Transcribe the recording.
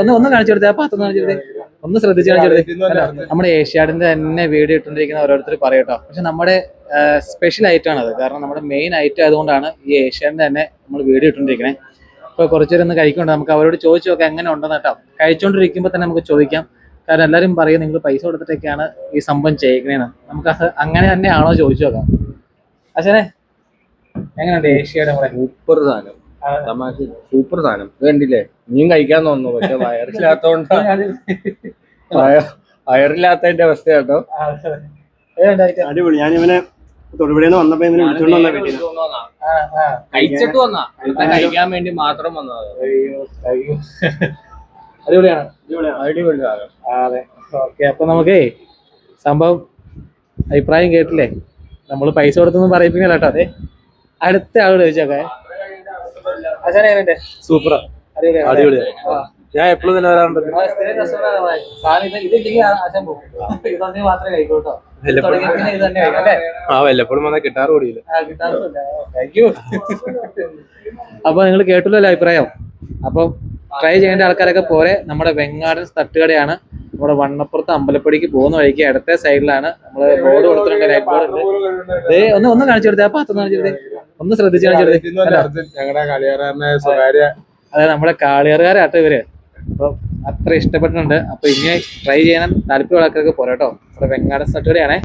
ഒന്ന് ഒന്ന് കാണിച്ചു കൊടുത്തേ ആ പാത്രം കാണിച്ചു കൊടുത്തേ. ഒന്ന് ശ്രദ്ധിച്ച് കാണിച്ചു കൊടുത്തേ. നമ്മുടെ ഏഷ്യാഡിന്റെ തന്നെ വീഡിയോ ഇട്ടുകൊണ്ടിരിക്കുന്ന ഓരോരുത്തർ പറയട്ടോ. പക്ഷെ നമ്മുടെ സ്പെഷ്യൽ ഐറ്റം ആണ് അത്. കാരണം നമ്മുടെ മെയിൻ ഐറ്റം ആയതുകൊണ്ടാണ് ഈ ഏഷ്യാഡിന്റെ തന്നെ നമ്മൾ വീഡിയോ ഇട്ടുകൊണ്ടിരിക്കണേ. ഇപ്പൊ കുറച്ചുപേരൊന്ന് കഴിക്കുന്നുണ്ട്. നമുക്ക് അവരോട് ചോദിച്ചു നോക്കാം എങ്ങനെ ഉണ്ടെന്ന് കേട്ടോ. കഴിച്ചുകൊണ്ടിരിക്കുമ്പോൾ തന്നെ നമുക്ക് ചോദിക്കാം. കാരണം എല്ലാരും പറയും നിങ്ങൾ പൈസ കൊടുത്തിട്ടൊക്കെയാണ് ഈ സംഭവം ചെയ്യിക്കണേന്ന്. നമുക്ക് അങ്ങനെ തന്നെയാണോ ചോദിച്ചു നോക്കാം. അച്ഛനെ എങ്ങനെയുണ്ട് ഏഷ്യയുടെ നമ്മുടെ? സൂപ്പർ സാധനം. തമാശ. സൂപ്പർ സാധനം. ഇത് കണ്ടില്ലേ? നീയും കഴിക്കാൻ തോന്നുന്നു. പക്ഷെ വയറില്ലാത്തോണ്ട്. വയറില്ലാത്തതിന്റെ അവസ്ഥ കേട്ടോ അടിപൊളി ഞാൻ ഇവനെ തൊടുപുഴയിൽ നിന്ന് വന്നപ്പോ ഇവനെ വിളിച്ചോണ്ട് വന്ന വീട്ടിൽ. കഴിച്ചിട്ട് വന്നാ. കഴിക്കാൻ വേണ്ടി മാത്രം വന്നത്. അയ്യോ, അയ്യോ. അടിപൊളിയാണ്. അടിപൊളി സാധനം. അതെ. ഓക്കെ അപ്പൊ നമുക്കേ സംഭവം അഭിപ്രായം കേട്ടില്ലേ? നമ്മൾ പൈസ കൊടുത്തൊന്നും പറയിപ്പിക്കല കേട്ടോ അതെ? അടുത്ത ആളോട് ചോദിച്ചോക്കെ. അച്ഛനെ സൂപ്പർ. അടിപൊളിയാണ്. അടിപൊളിയാണ്. ആ. ഞാൻ എപ്പോഴും തന്നെ വരാറുണ്ട്. ആ, വല്ലപ്പോഴും. തുടങ്ങിയ പിന്നെ ഇത് തന്നെ കഴിക്കും അല്ലേ? ആ വല്ലപ്പോഴും വന്നാൽ കിട്ടാറ് കൂടിയില്ല. അപ്പൊ നിങ്ങൾ കേട്ടില്ലല്ലോ അഭിപ്രായം. അപ്പൊ ട്രൈ ചെയ്യേണ്ട ആൾക്കാരൊക്കെ പോരെ. നമ്മുടെ വെങ്ങാടൻ തട്ടുകടയാണ്. നമ്മുടെ വണ്ണപ്പുറത്ത് അമ്പലപ്പടിക്ക് പോകുന്ന വഴിക്ക് ഇടത്തെ സൈഡിലാണ് നമ്മൾ ബോർഡ് കൊടുത്തിട്ടുണ്ട് ലൈറ്റ് ബോർഡ് ഉണ്ട്. ദേ, ഒന്ന് ഒന്ന് കാണിച്ചു കൊടുത്തേ. ആ പാത്രം കാണിച്ചു കൊടുത്തേ. ഒന്ന് ശ്രദ്ധിച്ചാൽ ഞങ്ങളുടെ സ്വകാര്യ അതെ നമ്മുടെ കാളിയറുകാരാട്ടോ ഇവർ. അപ്പൊ അത്ര ഇഷ്ടപ്പെട്ടിട്ടുണ്ട്. അപ്പൊ ഇനി ട്രൈ ചെയ്യണം താല്പര്യമുള്ള ആൾക്കാർക്ക് പോരാട്ടോ. നമ്മുടെ വെങ്ങാടൻ തട്ടുകടയാണേ